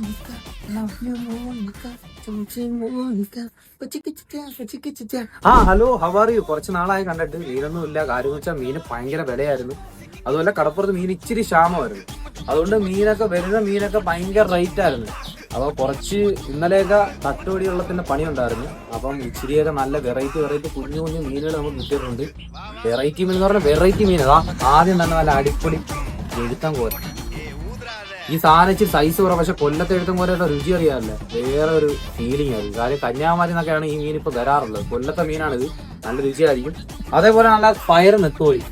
Monica, love you Monica. ആ hello how are you കുറച്ച് നാളായി കണ്ടിട്ട് മീനൊന്നുമില്ല കാര്യം വെച്ചാൽ മീന് ഭയങ്കര വിലയായിരുന്നു. അതുപോലെ കടപ്പുറത്ത് മീൻ ഇച്ചിരി ക്ഷാമമായിരുന്നു. അതുകൊണ്ട് മീനൊക്കെ വരുന്ന മീനൊക്കെ ഭയങ്കര റേറ്റ് ആയിരുന്നു. അപ്പോൾ കുറച്ച് ഇന്നലെയൊക്കെ തട്ടുപടി വെള്ളത്തിന്റെ പണി ഉണ്ടായിരുന്നു അപ്പം ഇച്ചിരിയൊക്കെ നല്ല വെറൈറ്റി വെറൈറ്റി കുഞ്ഞു കുഞ്ഞു മീനുകൾ നമുക്ക് കിട്ടിയിട്ടുണ്ട്. വെറൈറ്റി മീൻ എന്ന് പറഞ്ഞാൽ വെറൈറ്റി മീൻ. അതാ ആദ്യം തന്നെ നല്ല അടിപൊളി എഴുത്താൻ കോര ഈ സാധനം ഇച്ചിരി സൈസ് കുറവ്. പക്ഷെ കൊല്ലത്തെ എഴുത്തും പോലെയുള്ള രുചി അറിയാമല്ലേ. വേറെ ഒരു ഫീലിംഗ് ആയിരുന്നു കാര്യം കന്യാകുമാരി എന്നൊക്കെയാണ് ഈ മീൻ ഇപ്പൊ വരാറുള്ളത്. കൊല്ലത്തെ മീനാണിത്. നല്ല രുചിയായിരിക്കും. അതേപോലെ നല്ല ഫയർ നെത്തോലി.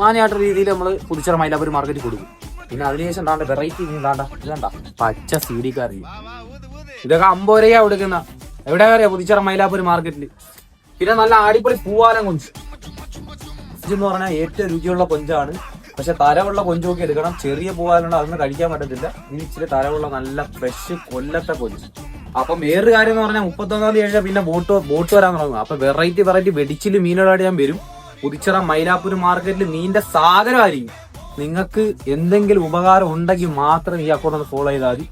മാനിയായിട്ട് രീതിയിൽ നമ്മൾ പുതിച്ചറ മൈലാപ്പൂർ മാർക്കറ്റിൽ കൊടുക്കും. പിന്നെ അതിനുശേഷം ഉണ്ടാകേണ്ട വെറൈറ്റി മീൻ എന്താണ്ട ഇതാണ്ട. പച്ച സീഡിക്കാറി ഇതൊക്കെ അമ്പത് രൂപയാ കൊടുക്കുന്ന. എവിടെ അറിയാ? പുതിച്ചറ മൈലാപ്പൂർ മാർക്കറ്റിൽ പിന്നെ നല്ല അടിപൊളി പൂവാലം കൊഞ്ച് എന്ന് പറഞ്ഞാൽ ഏറ്റവും രുചിയുള്ള കൊഞ്ചാണ്. പക്ഷെ തരവുള്ള കൊഞ്ചോക്കി എടുക്കണം. ചെറിയ പൂവാലുണ്ട് അതൊന്നും കഴിക്കാൻ പറ്റത്തില്ല. ഇനി ഇച്ചിരി തരവുള്ള നല്ല ഫ്രഷ് കൊല്ലത്തെ കൊഞ്ച്. അപ്പം വേറൊരു കാര്യം എന്ന് പറഞ്ഞാൽ മുപ്പത്തൊന്നാം തീയതി കഴിഞ്ഞാൽ പിന്നെ ബോട്ട് ബോട്ട് വരാൻ തുടങ്ങും. അപ്പൊ വെറൈറ്റി വെറൈറ്റി വെടിച്ചിൽ മീനുകളായിട്ട് ഞാൻ വരും. പുതിച്ചിറ മൈലാപ്പൂർ മാർക്കറ്റിൽ മീനിന്റെ സാഗരമായിരിക്കും നിങ്ങൾക്ക് എന്തെങ്കിലും ഉപകാരം ഉണ്ടെങ്കിൽ മാത്രം ഈ അക്കൗണ്ട് ഒന്ന് ഫോളോ ചെയ്താൽ മതി.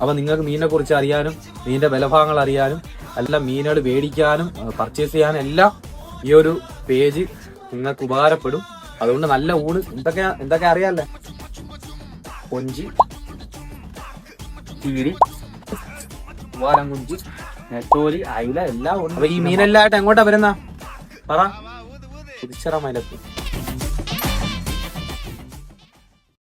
അപ്പൊ നിങ്ങൾക്ക് മീനിനെ കുറിച്ച് അറിയാനും മീനിന്റെ ബലഭാഗങ്ങൾ അറിയാനും എല്ലാം മീനുകൾ മേടിക്കാനും പർച്ചേസ് ചെയ്യാനും എല്ലാം ഈ ഒരു പേജ് നിങ്ങൾക്ക് ഉപകാരപ്പെടും. അതുകൊണ്ട് നല്ല ഊണ്. എന്തൊക്കെ എന്തൊക്കെ അറിയാല്ലേ? കൊഞ്ചി തീരി വാലം കുഞ്ചി നെത്തോലി അയില എല്ലാം ഉണ്ട്. അപ്പൊ ഈ മീനെല്ലായിട്ട് എങ്ങോട്ടാ വരുന്ന? പറ. തിരിച്ചറ മൈലത്ത്.